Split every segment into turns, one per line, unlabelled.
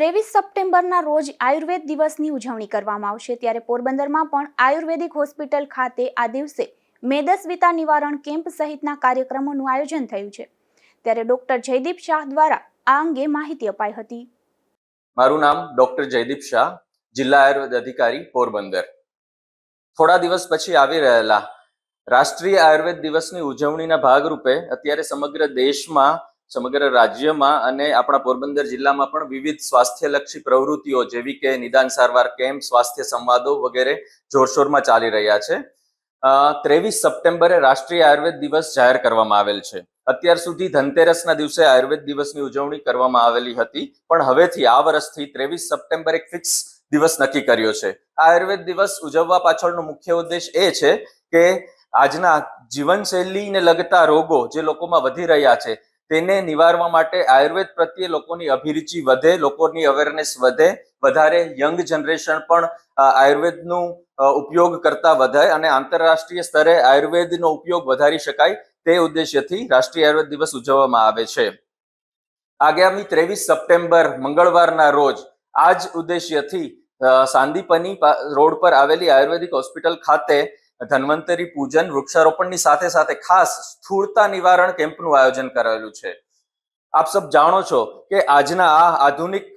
ત્રેવીસ સપ્ટેમ્બરના રોજ આયુર્વેદ દિવસની ઉજવણી કરવામાં આવશે. ત્યારે પોરબંદરમાં પણ આયુર્વેદિક હોસ્પિટલ ખાતે આ દિવસે મેદસ્વિતા નિવારણ કેમ્પ સહિતના કાર્યક્રમોનું આયોજન થયું છે. ત્યારે ડોક્ટર જયદીપ શાહ દ્વારા આ અંગે માહિતી અપાઈ હતી.
મારું નામ ડોક્ટર જયદીપ શાહ, જિલ્લા આયુર્વેદ અધિકારી, પોરબંદર. થોડા દિવસ પછી આવી રહેલા રાષ્ટ્રીય આયુર્વેદ દિવસની ઉજવણીના ભાગરૂપે અત્યારે સમગ્ર દેશમાં સમગ્ર રાજ્યમાં અને આપણા પોરબંદર જિલ્લામાં પણ વિવિધ સ્વાસ્થ્યલક્ષી પ્રવૃત્તિઓ, જેવી કે નિદાન સારવાર કેમ્પ, સ્વાસ્થ્ય સંવાદો વગેરે જોરશોરમાં ચાલી રહ્યા છે. ત્રેવીસ સપ્ટેમ્બરે રાષ્ટ્રીય આયુર્વેદ દિવસ જાહેર કરવામાં આવેલ છે. અત્યાર સુધી ધનતેરસના દિવસે આયુર્વેદ દિવસની ઉજવણી કરવામાં આવેલી હતી, પણ હવેથી આ વર્ષથી ત્રેવીસ સપ્ટેમ્બર ફિક્સ દિવસ નક્કી કર્યો છે. આ આયુર્વેદ દિવસ ઉજવવા પાછળનો મુખ્ય ઉદ્દેશ એ છે કે આજના જીવનશૈલીને લગતા રોગો જે લોકોમાં વધી રહ્યા છે તેને નિવારવા માટે આયુર્વેદ પ્રત્યે લોકોની અભિરુચિ વધે, લોકોની અવેરનેસ વધે. વધારે યંગ જનરેશન પણ આયુર્વેદનું ઉપયોગ કરતા વધે અને આંતરરાષ્ટ્રીય સ્તરે આયુર્વેદનો ઉપયોગ વધારી શકાય તે ઉદ્દેશ્યથી રાષ્ટ્રીય આયુર્વેદ દિવસ ઉજવવામાં આવે છે. આગામી ત્રેવીસ સપ્ટેમ્બર, મંગળવારના રોજ, આ જ ઉદ્દેશ્યથી સાંદીપની રોડ પર આવેલી આયુર્વેદિક હોસ્પિટલ ખાતે ધન્વંતરી પૂજન વૃક્ષારોપણની સાથે સાથે ખાસ સ્થૂળતા નિવારણ કેમ્પનું આયોજન કરાયેલું છે. આપ સબ જાણો છો કે આજના આ આધુનિક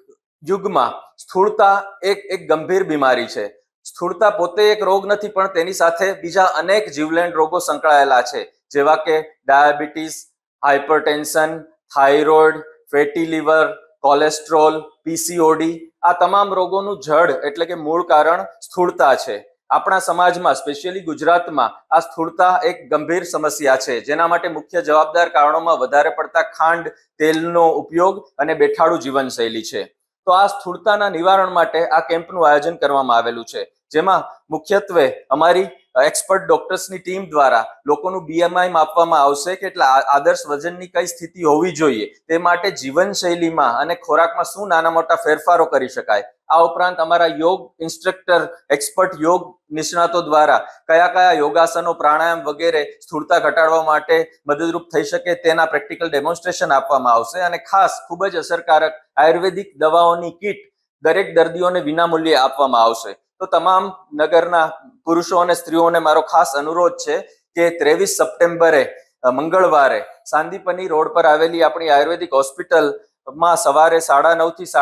યુગમાં સ્થૂળતા એક એક ગંભીર બીમારી છે. સ્થૂળતા પોતે એક રોગ નથી, પણ તેની સાથે બીજા અનેક જીવલેણ રોગો સંકળાયેલા છે. જેવા કે diabetes hypertension thyroid, fatty liver, cholesterol, PCOD આ તમામ રોગોનું જડ એટલે કે મૂળ કારણ સ્થૂળતા છે. આપણા સમાજમાં, સ્પેશિયલી ગુજરાતમાં, આ સ્થૂળતા એક ગંભીર સમસ્યા છે. જેના માટે મુખ્ય જવાબદાર કારણોમાં વધારે પડતા ખાંડ, તેલનો ઉપયોગ અને બેઠાડું જીવનશૈલી છે. તો આ સ્થૂળતાના નિવારણ માટે આ કેમ્પનું આયોજન કરવામાં આવેલું છે. જેમાં મુખ્યત્વે અમારી એક્સપર્ટ ડોક્ટર્સની ટીમ દ્વારા લોકોનું બીએમઆઈ માપવામાં આવશે કે એટલે આદર્શ વજનની કઈ સ્થિતિ હોવી જોઈએ, તે માટે જીવનશૈલીમાં અને ખોરાકમાં શું નાના મોટા ફેરફારો કરી શકાય આ ઉપરાંત અમારા યોગ ઇન્સ્ટ્રક્ટર, એક્સપર્ટ યોગ નિષ્ણાતો દ્વારા કયા કયા યોગાસનો, પ્રાણાયામ વગેરે સ્થૂળતા ઘટાડવા માટે મદદરૂપ થઈ શકે તેના પ્રેક્ટિકલ ડેમોન્સ્ટ્રેશન આપવામાં આવશે અને ખાસ ખૂબ જ અસરકારક આયુર્વેદિક દવાઓની કીટ દરેક દર્દીઓને વિનામૂલ્યે આપવામાં આવશે. તો તમામ નગરના પુરુષો અને સ્ત્રીઓને મારો ખાસ અનુરોધ છે કે ત્રેવીસ સપ્ટેમ્બરે મંગળવારે સાંદીપની રોડ પર આવેલી આપણી આયુર્વેદિક હોસ્પિટલમાં સવારે સાડા નવથી સાડા